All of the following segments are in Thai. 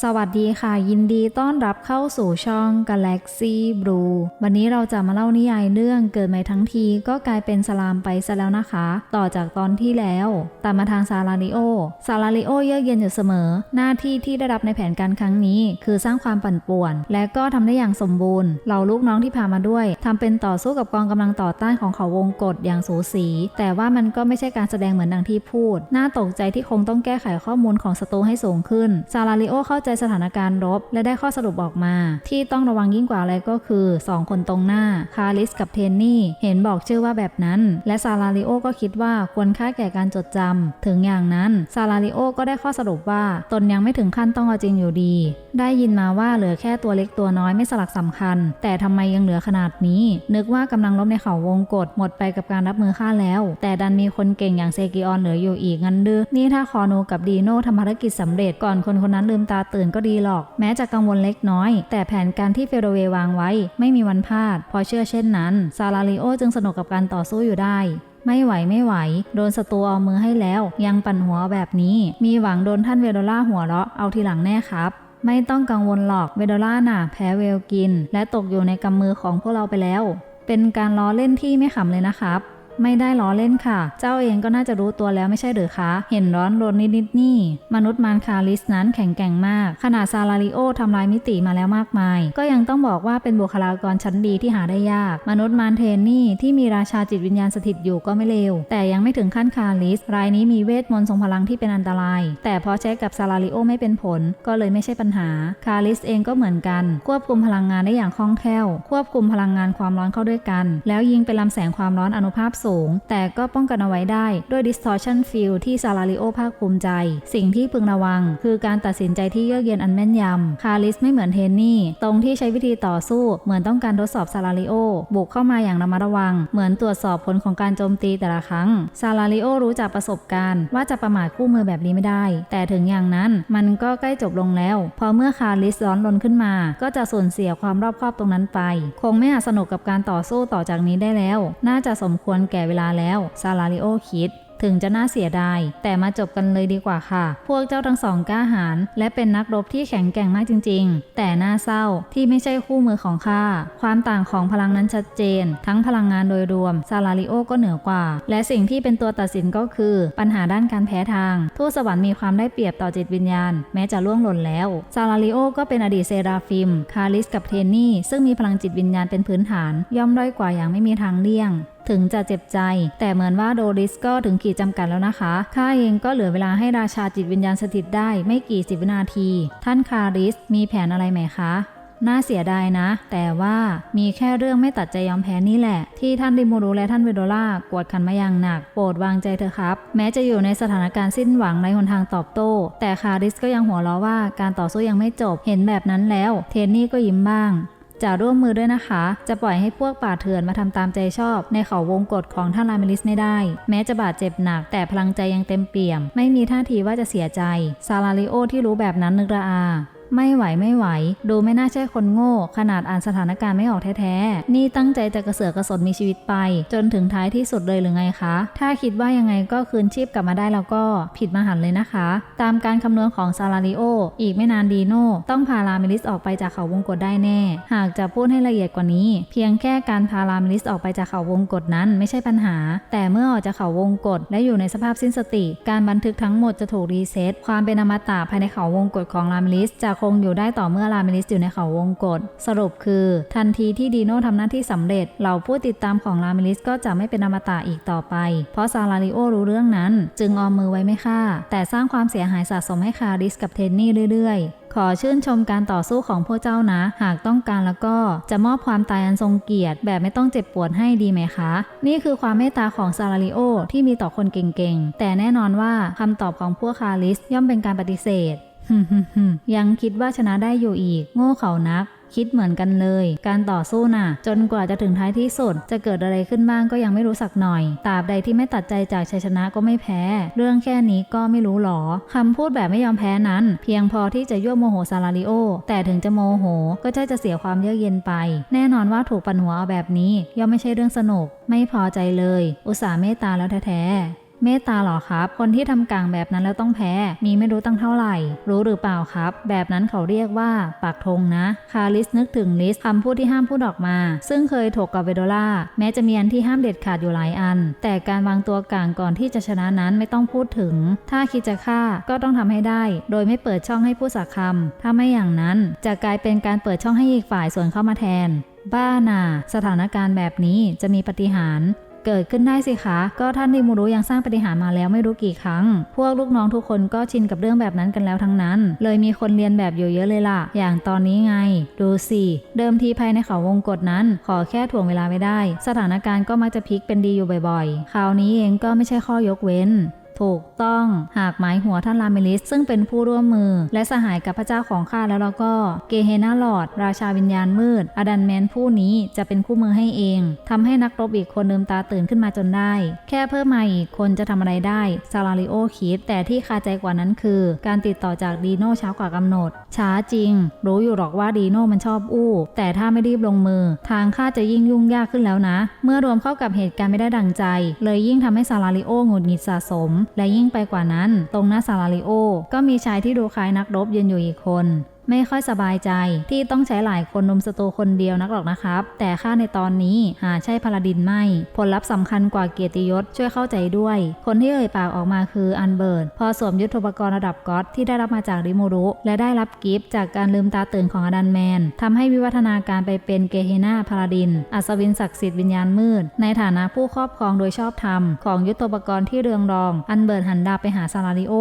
สวัสดีค่ะ ยินดีต้อนรับเข้าสู่ช่อง Galaxy Blue วันนี้เราจะมาเล่านิยายเรื่องเกิดใหม่ทั้งทีก็กลายเป็นสลามไปซะแล้วนะคะ ต่อจากตอนที่แล้วตามมาทางซาลาริโอซาลาริโอเยือกเย็นอยู่เสมอ หน้าที่ที่ได้รับในแผนการครั้งนี้ คือสร้างความปั่นป่วน และก็ทำได้อย่างสมบูรณ์เหล่าลูกน้องที่พามาด้วยทำเป็นต่อสู้กับกองกำลังต่อต้านของเขาวงกฏอย่างสูสี แต่ว่ามันก็ไม่ใช่การแสดงเหมือนดังที่พูดน่าตกใจที่คงต้องแก้ไขข้อมูลของศัตรูให้สูงขึ้นซาลาริโอเข้าใจสถานการณ์รบ และได้ข้อสรุปออกมา ที่ต้องระวังยิ่งกว่าอะไรก็คือ 2 คนตรงหน้า คาริสกับเทนนี่ เห็นบอกชื่อว่าแบบนั้น และซาลาริโอก็คิดว่าควรค่าแก่การจดจำถึงอย่างนั้นซาลาริโอก็ได้ข้อสรุปว่าตนยังไม่ถึงขั้นต้องเอาจริงอยู่ดี ได้ยินมาว่าเหลือแค่ตัวเล็กตัวน้อยไม่สลักสำคัญ แต่ทำไมยังเหลือขนาดนี้ นึกว่ากำลังลบในเขาวงกฏหมดไปกับการรับมือข้าแล้ว แต่ดันมีคนเก่งอย่างเซกิออนเหลืออยู่อีกงั้นดื้อนี่ถ้าคอโนกับดีโน่ทำภารกิจสำเร็จก่อนคนคนนั้นลืมตาตื่นก็ดีหรอก แม้จะกังวลเล็กน้อย แต่แผนการที่เฟโรเววางไว้ ไม่มีวันพลาด พอเชื่อเช่นนั้นซาลาริโอจึงสนุกกับการต่อสู้อยู่ได้ไม่ไหวไม่ไหว โดนศัตรูเอามือให้แล้ว ยังปั่นหัวแบบนี้ มีหวังโดนท่านเวโดล่าหัวเราะเอาทีหลังแน่ครับ ไม่ต้องกังวลหรอกเวโดล่าน่ะ แพ้เวลกิน และตกอยู่ในกำมือของพวกเราไปแล้ว เป็นการล้อเล่นที่ไม่ขำเลยนะครับ ไม่ได้ล้อเล่นค่ะ เจ้าเองก็น่าจะรู้ตัวแล้วไม่ใช่หรือคะ เห็นร้อนรนนิดๆนี่ มนุษย์มารคาลิสนั้นแข็งแกร่งมาก ขนาดซาลาริโอทำลายมิติมาแล้วมากมาย ก็ยังต้องบอกว่าเป็นบุคลากรชั้นดีที่หาได้ยาก มนุษย์มารเทนนี่ที่มีราชาจิตวิญญาณสถิตอยู่ก็ไม่เลว แต่ยังไม่ถึงขั้นคาลิส รายนี้มีเวทมนต์ทรงพลังที่เป็นอันตราย แต่พอใช้กับซาลาริโอไม่เป็นผล ก็เลยไม่ใช่ปัญหา คาลิสเองก็เหมือนกัน ควบคุมพลังงานได้อย่างคล่องแคล่ว ควบคุมพลังงานความร้อนเข้าด้วยกัน แล้วยิงเป็นลำแสงความร้อนอนุภาพสูง แต่ก็ป้องกันเอาไว้ได้ด้วย distortion field ที่ซาลาริโอภาคภูมิใจ สิ่งที่พึงระวัง คือการตัดสินใจที่เยือกเย็นอันแม่นยำ คาลิสไม่เหมือนเทนนี่ ตรงที่ใช้วิธีต่อสู้ เหมือนต้องการทดสอบซาลาริโอ บุกเข้ามาอย่างระมัดระวัง เหมือนตรวจสอบผลของการโจมตีแต่ละครั้ง ซาลาริโอรู้จากประสบการณ์ว่าจะประมาทคู่มือแบบนี้ไม่ได้ แต่ถึงอย่างนั้นมันก็ใกล้จบลงแล้ว พอเมื่อคาลิสร้อนรนขึ้นมา ก็จะสูญเสียความรอบคอบตรงนั้นไป คงไม่อาจสนุกกับการต่อสู้ต่อจากนี้ได้แล้ว น่าจะสมควรแก่เวลาแล้วซาลาริโอคิดถึงจะน่าเสียดาย แต่มาจบกันเลยดีกว่าค่ะ พวกเจ้าทั้งสองกล้าหาญและเป็นนักรบที่แข็งแกร่งมากจริง ๆ แต่น่าเศร้าที่ไม่ใช่คู่มือของข้า ความต่างของพลังนั้นชัดเจน ทั้งพลังงานโดยรวม ซาลาริโอก็เหนือกว่า และสิ่งที่เป็นตัวตัดสินก็คือ ปัญหาด้านการแพ้ทาง ทูตสวรรค์มีความได้เปรียบต่อจิตวิญญาณ แม้จะล่วงหล่นแล้ว ซาลาริโอก็เป็นอดีตเซราฟิม คาลิสกับเทนนี่ ซึ่งมีพลังจิตวิญญาณเป็นพื้นฐาน ย่อมด้อยกว่าอย่างไม่มีทางเลี่ยง ถึงจะเจ็บใจ แต่เหมือนว่าโดริสก็ถึงขีดจำกัดแล้วนะคะข้าเองก็เหลือเวลาให้ราชาจิตวิญญาณสถิตได้ไม่กี่สิบวินาที ท่านคาริสมีแผนอะไรไหมคะน่าเสียดายนะ แต่ว่ามีแค่เรื่องไม่ตัดใจยอมแพ้นี่แหละ ที่ท่านริมูรุและท่านเวโดล่ากวดขันมาอย่างหนัก โปรดวางใจเถอะครับ แม้จะอยู่ในสถานการณ์สิ้นหวังในหนทางตอบโต้ แต่คาริสก็ยังหัวเราะว่าการต่อสู้ยังไม่จบเห็นแบบนั้นแล้ว เทนนี่ก็ยิ้มบ้าง จะร่วมมือด้วยนะคะ จะปล่อยให้พวกป่าเถื่อนมาทำตามใจชอบ ในเขาวงกฎของท่านรามิลิสไม่ได้ แม้จะบาดเจ็บหนัก แต่พลังใจยังเต็มเปี่ยม ไม่มีท่าทีว่าจะเสียใจซาลาริโอที่รู้แบบนั้นนึกระอา ไม่ไหวไม่ไหว ดูไม่น่าใช่คนโง่ ขนาดอ่านสถานการณ์ไม่ออกแท้ๆ นี่ตั้งใจจะกระเสือกกระสนมีชีวิตไป จนถึงท้ายที่สุดเลยหรือไงคะ ถ้าคิดว่ายังไงก็คืนชีพกลับมาได้แล้วก็ผิดมหันเลยนะคะ ตามการคำนวณของซาลาริโอ อีกไม่นานดีโน่ต้องพารามิลิสออกไปจากเขาวงกฏได้แน่ หากจะพูดให้ละเอียดกว่านี้ เพียงแค่การพารามิลิสออกไปจากเขาวงกฏนั้นไม่ใช่ปัญหา แต่เมื่อออกจากเขาวงกฏและอยู่ในสภาพสิ้นสติ การบันทึกทั้งหมดจะถูกรีเซ็ตความเป็นอมตะภายในเขาวงกฏของรามิลิสจะคงอยู่ได้ต่อเมื่อราเมลิสอยู่ในเขาวงกฏสรุปคือ ทันทีที่ดีโน่ทำหน้าที่สำเร็จเหล่าผู้ติดตามของราเมลิสก็จะไม่เป็นอมตะอีกต่อไป เพราะซาลาริโอรู้เรื่องนั้น จึงออมมือไว้ไม่ฆ่า แต่สร้างความเสียหายสะสมให้คาริสกับเทนนี่เรื่อยๆขอชื่นชมการต่อสู้ของพวกเจ้านะ หากต้องการแล้วก็จะมอบความตายอันทรงเกียรติ แบบไม่ต้องเจ็บปวดให้ดีไหมคะ นี่คือความเมตตาของซาลาริโอที่มีต่อคนเก่งๆ แต่แน่นอนว่าคำตอบของพวกคาริสย่อมเป็นการปฏิเสธ ยังคิดว่าชนะได้อยู่อีก โง่เขานัก คิดเหมือนกันเลย การต่อสู้น่ะ จนกว่าจะถึงท้ายที่สุด จะเกิดอะไรขึ้นบ้างก็ยังไม่รู้สักหน่อยตราบใดที่ไม่ตัดใจจากชัยชนะก็ไม่แพ้ เรื่องแค่นี้ก็ไม่รู้หรอคำพูดแบบไม่ยอมแพ้นั้น เพียงพอที่จะยั่วโมโหซาลาริโอ แต่ถึงจะโมโห ก็ใช่จะเสียความเยือกเย็นไป แน่นอนว่าถูกปั่นหัวเอาแบบนี้ย่อมไม่ใช่เรื่องสนุก ไม่พอใจเลย อุตส่าห์เมตตาแล้วแท้ๆ เมตตาหรอครับ คนที่ทำกลางแบบนั้นแล้วต้องแพ้ มีไม่รู้ตั้งเท่าไหร่ รู้หรือเปล่าครับ แบบนั้นเขาเรียกว่าปากธงนะ คาริสนึกถึงลิสคำพูดที่ห้ามพูดออกมา ซึ่งเคยถกกับเวโดล่า แม้จะมีอันที่ห้ามเด็ดขาดอยู่หลายอัน แต่การวางตัวกลางก่อนที่จะชนะนั้นไม่ต้องพูดถึง ถ้าคิดจะฆ่าก็ต้องทำให้ได้ โดยไม่เปิดช่องให้ผู้สักคำถ้าไม่อย่างนั้นจะกลายเป็นการเปิดช่องให้อีกฝ่ายส่วนเข้ามาแทน บ้าน่ะสถานการณ์แบบนี้จะมีปฏิหาร เกิดขึ้นได้สิคะ ก็ท่านดิมูรุยังสร้างปฏิหารมาแล้วไม่รู้กี่ครั้ง พวกลูกน้องทุกคนก็ชินกับเรื่องแบบนั้นกันแล้วทั้งนั้น เลยมีคนเรียนแบบอยู่เยอะเลยล่ะ อย่างตอนนี้ไง ดูสิ เดิมทีภายในเขาวงกฏนั้น ขอแค่ถ่วงเวลาไม่ได้ สถานการณ์ก็มักจะพลิกเป็นดีอยู่บ่อยๆ คราวนี้เองก็ไม่ใช่ข้อยกเว้น ถูกต้องหากหมายหัวท่านลาเมลิส ซึ่งเป็นผู้ร่วมมือ และสหายกับพระเจ้าของข้าแล้วเราก็เกเฮนาลอด ราชาวิญญาณมืด อดันแมนผู้นี้จะเป็นคู่มือให้เองทำให้นักรบอีกคนลืมตาตื่นขึ้นมาจนได้ แค่เพิ่มมาอีกคนจะทำอะไรได้ซาลาริโอคิดแต่ที่คาใจกว่านั้นคือ การติดต่อจากดีโน่ช้ากว่ากำหนด ช้าจริง รู้อยู่หรอกว่าดีโน่มันชอบอู้ แต่ถ้าไม่รีบลงมือ ทางข้าจะยิ่งยุ่งยากขึ้นแล้วนะ เมื่อรวมเข้ากับเหตุการณ์ไม่ได้ดังใจ เลยยิ่งทำให้ซาลาริโอหงุดหงิดสะสมและยิ่งไปกว่านั้น ตรงหน้าซาลาริโอ ก็มีชายที่ดูคล้ายนักรบยืนอยู่อีกคน ไม่ค่อยสบายใจที่ต้องใช้หลายคนนมสโตคนเดียวนักหรอกนะครับ แต่ค่าในตอนนี้หาใช่พาลาดินไม่ ผลลัพธ์สำคัญกว่าเกียรติยศช่วยเข้าใจด้วย คนที่เอ่ยปากออกมาคืออันเบิร์ตพอสวมยุทธปกรณ์ระดับก็อตที่ได้รับมาจากริมูรุ และได้รับกิฟต์จากการลืมตาตื่นของอดันแมนทำให้วิวัฒนาการไปเป็นเกเฮนาพาลาดิน อัศวินศักดิ์สิทธิ์วิญญาณมืด ในฐานะผู้ครอบครองโดยชอบธรรมของยุทธปกรณ์ที่เรืองรอง อันเบิร์ตหันดาไปหาซาลาริโอ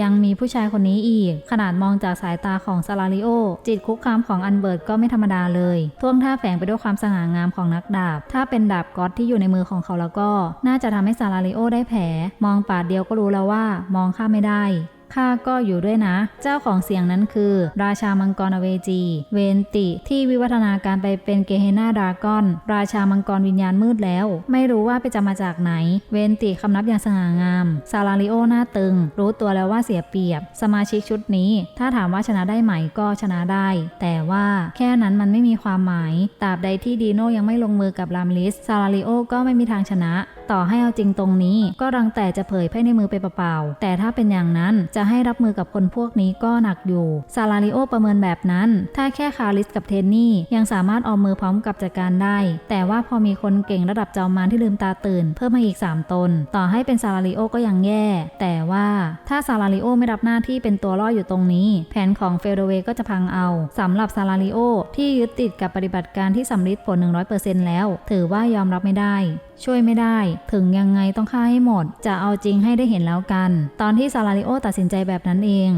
ยังมีผู้ชายคนนี้อีก ขนาดมองจากสายตาของซาลาริโอ จิตคุกคามของอันเบิร์ตก็ไม่ธรรมดาเลยท่วงท่าแฝงไปด้วยความสง่างามของนักดาบ ถ้าเป็นดาบก๊อตที่อยู่ในมือของเขาแล้วก็ น่าจะทำให้ซาลาริโอได้แผล มองปาดเดียวก็รู้แล้วว่ามองข้ามไม่ได้ ข้าก็อยู่ด้วยนะ เจ้าของเสียงนั้นคือ ราชามังกรอเวจี เวนติ ที่วิวัฒนาการไปเป็นเกเฮนาดรากอน ราชามังกรวิญญาณมืดแล้ว ไม่รู้ว่าไปจะมาจากไหน เวนติคำนับอย่างสง่างาม ซาลาริโอหน้าตึง รู้ตัวแล้วว่าเสียเปรียบ สมาชิกชุดนี้ ถ้าถามว่าชนะได้ไหมก็ชนะได้ แต่ว่าแค่นั้นมันไม่มีความหมายตราบใดที่ดีโนยังไม่ลงมือกับลามลิสซาลาริโอก็ไม่มีทางชนะต่อให้เอาจริงตรงนี้ ก็รังแต่จะเผยไพ่ในมือไปเปล่าๆ แต่ถ้าเป็นอย่างนั้นจะให้รับมือกับคนพวกนี้ก็หนักอยู่ซาลาริโอประเมินแบบนั้น ถ้าแค่คาริสกับเทนนี่ยังสามารถออมมือพร้อมกับจัดการได้ แต่ว่าพอมีคนเก่งระดับจอมมารที่ลืมตาตื่น เพิ่มมาอีก 3 ตน ต่อให้เป็นซาลาริโอก็ยังแย่ แต่ว่าถ้าซาลาริโอไม่รับหน้าที่เป็นตัวล่ออยู่ตรงนี้ แผนของเฟโดเวก็จะพังเอาสำหรับซาลาริโอที่ยึดติดกับปฏิบัติการที่สำลิดผล 100%แล้ว ถือว่ายอมรับไม่ได้ ช่วยไม่ได้ ถึงยังไงต้องฆ่าให้หมด จะเอาจริงให้ได้เห็นแล้วกัน ตอนที่ซาลาริโอตัดสินใจแบบนั้นเอง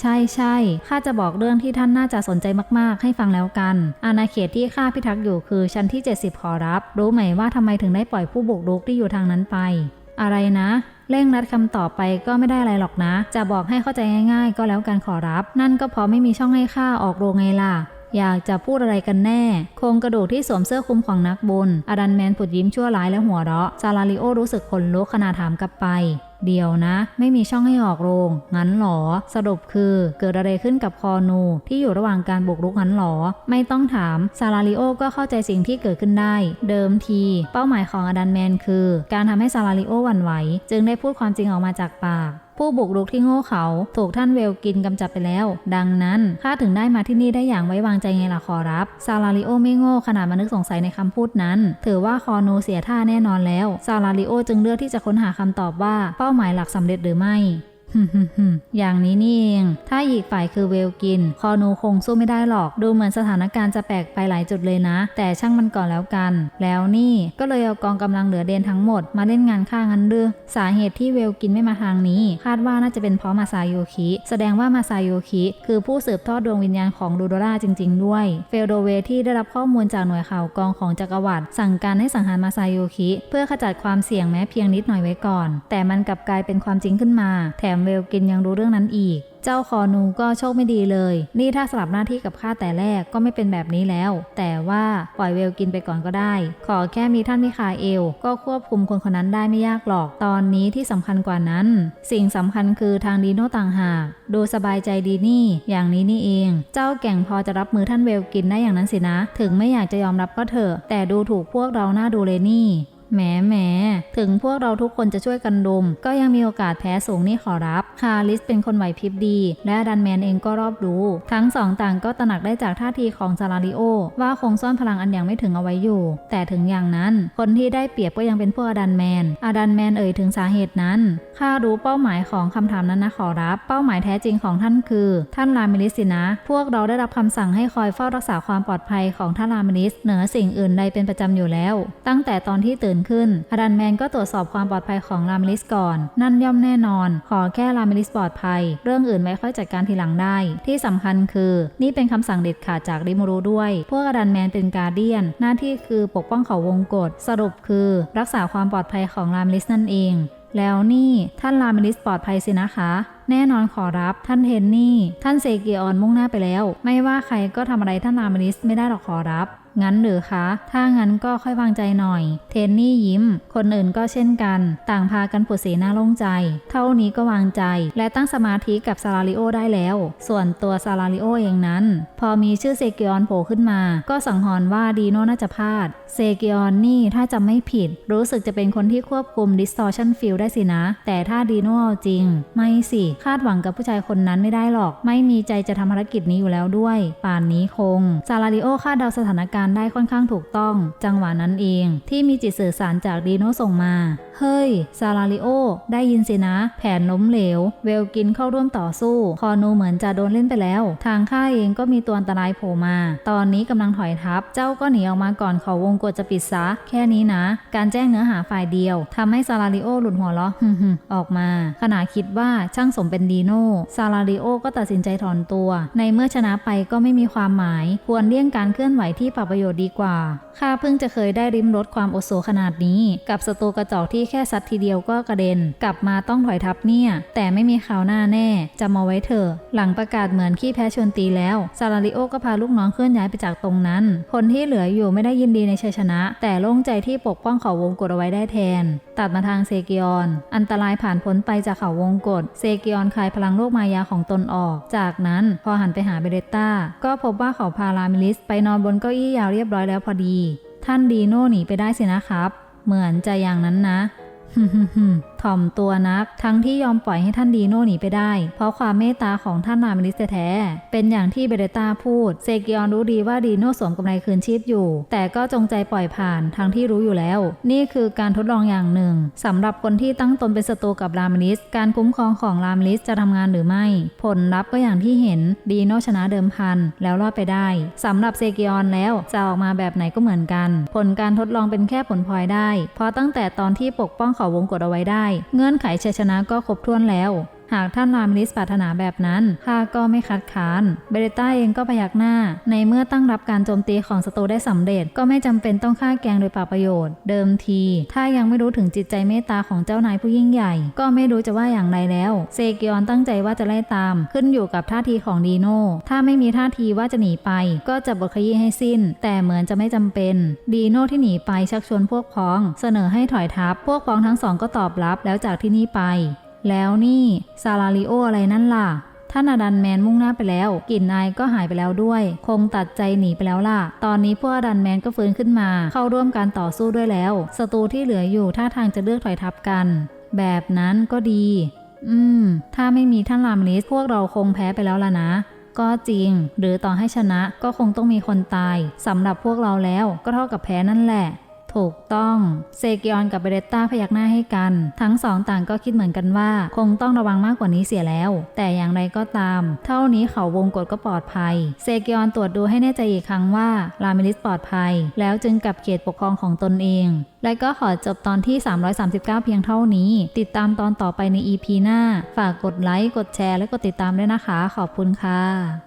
ใช่ใช่ข้าจะบอกเรื่องที่ท่านน่าจะสนใจมากๆ ให้ฟังแล้วกัน อาณาเขตที่ข้าพิทักษ์อยู่คือชั้นที่ 70 ขอรับ รู้ไหมว่าทำไมถึงได้ปล่อยผู้บุกรุกที่อยู่ทางนั้นไป อะไรนะเร่งรัดคำตอบไปก็ไม่ได้อะไรหรอกนะ จะบอกให้เข้าใจง่าย ๆ ก็แล้วกันขอรับ นั่นก็เพราะไม่มีช่องให้ข้าออกโรงไงล่ะ อยากจะพูดอะไรกันแน่ โครงกระดูกที่สวมเสื้อคลุมของนักบุญ อดันแมนผุดยิ้มชั่วร้ายและหัวเราะ ซาลาริโอรู้สึกขนลุกขณะถามกลับไป เดี๋ยวนะ ไม่มีช่องให้ออกโรง งั้นหรอ สรุปคือเกิดอะไรขึ้นกับคอนู ที่อยู่ระหว่างการบุกรุกงั้นหรอ ไม่ต้องถาม ซาลาริโอก็เข้าใจสิ่งที่เกิดขึ้นได้ เดิมที เป้าหมายของอดันแมนคือ การทำให้ซาลาริโอหวั่นไหว จึงได้พูดความจริงออกมาจากปาก ผู้บุกรุกที่โง่เขาถูกท่านเวลกินกำจัดไปแล้ว ดังนั้นข้าถึงได้มาที่นี่ได้อย่างไว้วางใจไงล่ะขอรับ ซาลาริโอไม่โง่ขนาดมานึกสงสัยในคำพูดนั้น ถือว่าคอนูเสียท่าแน่นอนแล้ว ซาลาริโอจึงเลือกที่จะค้นหาคำตอบว่าเป้าหมายหลักสำเร็จหรือไม่ อย่างนี้นี่เอง ถ้าอีกฝ่ายคือเวลกิน คอนูคงสู้ไม่ได้หรอก ดูเหมือนสถานการณ์จะแปลกไปหลายจุดเลยนะ แต่ช่างมันก่อนแล้วกัน แล้วนี่ก็เลยเอากองกำลังเหลือเดนทั้งหมดมาเล่นงานฆ่างันดื้อสาเหตุที่เวลกินไม่มาทางนี้ คาดว่าน่าจะเป็นเพราะมาซาโยคิ แสดงว่ามาซาโยคิ คือผู้สืบทอดดวงวิญญาณของลูโดราจริง ๆ ด้วย เฟลโดเวที่ได้รับข้อมูลจากหน่วยข่าวกองของจักรวรรดิสั่งการให้สังหารมาซาโยคิ เพื่อขจัดความเสี่ยงแม้เพียงนิดหน่อยไว้ก่อน แต่มันกลับกลายเป็นความจริงขึ้นมา แถมเวลกินยังรู้เรื่องนั้นอีก เจ้าคอนูก็โชคไม่ดีเลย นี่ถ้าสลับหน้าที่กับข้าแต่แรกก็ไม่เป็นแบบนี้แล้ว แต่ว่าปล่อยเวลกินไปก่อนก็ได้ ขอแค่มีท่านมิคาเอล ก็ควบคุมคนคนนั้นได้ไม่ยากหรอก ตอนนี้ที่สำคัญกว่านั้น สิ่งสำคัญคือทางดีโน่ต่างหาก ดูสบายใจดีนี่ อย่างนี้นี่เอง เจ้าแก่งพอจะรับมือท่านเวลกินได้อย่างนั้นสินะ ถึงไม่อยากจะยอมรับก็เถอะ แต่ดูถูกพวกเราหน้าดูเลยนี่ แหมแหมถึงพวกเราทุกคนจะช่วยกันดุม ก็ยังมีโอกาสแพ้สูงนี่ขอรับ คาริสเป็นคนไหวพริบดี และดันแมนเองก็รอบรู้ ทั้งสองต่างก็ตระหนักได้จากท่าทีของซาลาริโอ ว่าคงซ่อนพลังอันยังไม่ถึงเอาไว้อยู่ แต่ถึงอย่างนั้น คนที่ได้เปรียบก็ยังเป็นพวกอดันแมน อดันแมนเอ่ยถึงสาเหตุนั้นข้ารู้เป้าหมายของคำถามนั้นนะขอรับ เป้าหมายแท้จริงของท่านคือ ท่านรามิลิสสินะ พวกเราได้รับคำสั่งให้คอยเฝ้ารักษาความปลอดภัยของท่านรามิลิสเหนือสิ่งอื่นใดเป็นประจำอยู่แล้ว ตั้งแต่ตอนที่ตื่นขึ้นอดันแมนก็ตรวจสอบความปลอดภัยของรามิลิสก่อน นั่นย่อมแน่นอน ขอแค่รามิลิสปลอดภัย เรื่องอื่นไว้ค่อยจัดการทีหลังได้ ที่สำคัญคือ นี่เป็นคำสั่งเด็ดขาดจากริมูรุด้วย พวกอดันแมนเป็นการเดียน หน้าที่คือปกป้องเขาวงกฏสรุปคือ รักษาความปลอดภัยของรามิลิสนั่นเอง แล้วนี่ท่านรามิลิสปลอดภัยสินะคะแน่นอนขอรับท่านเทนนี่ ท่านเซเกียออนมุ่งหน้าไปแล้ว ไม่ว่าใครก็ทำอะไรท่านรามิลิสไม่ได้หรอกขอรับ งั้นหรือคะ ถ้างั้นก็ค่อยวางใจหน่อย เทนนี่ยิ้ม คนอื่นก็เช่นกัน ต่างพากันผุดสีหน้าโล่งใจ เท่านี้ก็วางใจ และตั้งสมาธิกับซาลาริโอได้แล้ว ส่วนตัวซาลาริโอเองนั้น พอมีชื่อเซกียอนโผล่ขึ้นมา ก็สังหรณ์ว่าดีโนน่าจะพลาด เซกียอนนี่ถ้าจำไม่ผิด รู้สึกจะเป็นคนที่ควบคุม distortion field ได้สินะ แต่ถ้าดีโนเอาจริง ไม่สิ คาดหวังกับผู้ชายคนนั้นไม่ได้หรอก ไม่มีใจจะทำภารกิจนี้อยู่แล้วด้วย ป่านนี้คงซาลาริโอคาดเดาสถานการณ์ได้ค่อนข้างถูกต้อง จังหวะนั้นเอง ที่มีจิตสื่อสารจากดีโนส่งมา เฮ้ย ซาลาริโอ ได้ยินสินะ แผนล้มเหลว เวลกินเข้าร่วมต่อสู้ คอนูเหมือนจะโดนเล่นไปแล้ว ทางข้าเองก็มีตัวอันตรายโผล่มา ตอนนี้กำลังถอยทับ เจ้าก็หนีออกมาก่อนเขาวงกฏจะปิดซะ แค่นี้นะ การแจ้งเนื้อหาฝ่ายเดียวทำให้ซาลาริโอหลุดหัวเราะออกมา ขณะคิดว่าช่างสมเป็นดีโนซาลาริโอก็ตัดสินใจถอนตัว ในเมื่อชนะไปก็ไม่มีความหมาย ควรเลี่ยงการเคลื่อนไหวที่ปรับประโยชน์ดีกว่า ข้าเพิ่งจะเคยได้ริมรสความโอโซขนาดนี้ กับศัตรูกระจอกที่แค่ซัดทีเดียวก็กระเด็น กลับมาต้องถอยทับเนี่ย แต่ไม่มีข่าวหน้าแน่จำเอาไว้เถอะหลังประกาศเหมือนขี้แพ้ชวนตีแล้วซาลาริโอก็พาลูกน้องเคลื่อนย้ายไปจากตรงนั้น คนที่เหลืออยู่ไม่ได้ยินดีในชัยชนะ แต่โล่งใจที่ปกป้องเขาวงกฏเอาไว้ได้แทน ตัดมาทางเซกิออน อันตรายผ่านพ้นไปจากเขาวงกฏเซกิออนคลายพลังโลกมายาของตนออก จากนั้นพอหันไปหาเบเรตตาก็พบว่าเขาพารามิลิสไปนอนบนเก้าอี้ยาวเรียบร้อยแล้วพอดี ท่านดีโน่หนีไปได้สินะครับ เหมือนจะอย่างนั้นนะฮึมฮึมฮึมถ่อมตัวนัก ทั้งที่ยอมปล่อยให้ท่านดีโน่หนีไปได้ เพราะความเมตตาของท่านนามิลิสแท้ๆเป็นอย่างที่เบเรต้าพูด เซกิออนรู้ดีว่าดีโน่สวมกำไรคืนชีพอยู่ แต่ก็จงใจปล่อยผ่าน ทั้งที่รู้อยู่แล้ว นี่คือการทดลองอย่างหนึ่งสำหรับคนที่ตั้งตนเป็นศัตรูกับรามลิส การคุ้มครองของรามลิสจะทำงานหรือไม่ ผลลัพธ์ก็อย่างที่เห็น ดีโน่ชนะเดิมพัน แล้วรอดไปได้สำหรับเซกิออนแล้วจะออกมาแบบไหนก็เหมือนกัน ผลการทดลองเป็นแค่ผลพลอยได้ เพราะตั้งแต่ตอนที่ปกป้องเขาวงกฏเอาไว้ได้เงื่อนไขชัยชนะก็ครบถ้วนแล้ว หากท่านรามลิสปรารถนาแบบนั้นข้าก็ไม่คัดค้าน เบเรต้าเองก็พยักหน้า ในเมื่อตั้งรับการโจมตีของศัตรูได้สำเร็จ ก็ไม่จำเป็นต้องฆ่าแกงโดยปล่าประโยชน์ เดิมที ถ้ายังไม่รู้ถึงจิตใจเมตตาของเจ้านายผู้ยิ่งใหญ่ ก็ไม่รู้จะว่าอย่างไรแล้ว เซกียอนตั้งใจว่าจะไล่ตาม ขึ้นอยู่กับท่าทีของดีโน่ ถ้าไม่มีท่าทีว่าจะหนีไป ก็จะบทขยี้ให้สิ้น แต่เหมือนจะไม่จำเป็น ดีโน่ที่หนีไปชักชวนพวกพ้อง เสนอให้ถอยทัพ พวกพ้องทั้งสองก็ตอบรับแล้วจากที่นี่ไป แล้วนี่ซาลาริโออะไรนั่นล่ะท่านอดันแมนมุ่งหน้าไปแล้วกลิ่นอายก็หายไปแล้วด้วย คงตัดใจหนีไปแล้วล่ะ ตอนนี้พวกอดันแมนก็ฟื้นขึ้นมา เข้าร่วมการต่อสู้ด้วยแล้วศัตรูที่เหลืออยู่ท่าทางจะเลือกถอยทับกัน แบบนั้นก็ดี อืม ถ้าไม่มีท่านรามลิสพวกเราคงแพ้ไปแล้วล่ะนะก็จริง หรือต่อให้ชนะก็คงต้องมีคนตายสำหรับพวกเราแล้วก็เท่ากับแพ้นั่นแหละ ถูกต้องเซกิออนกับเบเรตตาพยักหน้าให้กัน ทั้งสองต่างก็คิดเหมือนกันว่า คงต้องระวังมากกว่านี้เสียแล้ว แต่อย่างไรก็ตาม เท่านี้เขาวงกฏก็ปลอดภัย เซกิออนตรวจดูให้แน่ใจอีกครั้งว่าลามิลิสปลอดภัย แล้วจึงกลับเขตปกครองของตนเอง และก็ขอจบตอนที่ 339 เพียงเท่านี้ ติดตามตอนต่อไปใน EP หน้า ฝากกดไลค์กดแชร์และกดติดตามด้วยนะคะ ขอบคุณค่ะ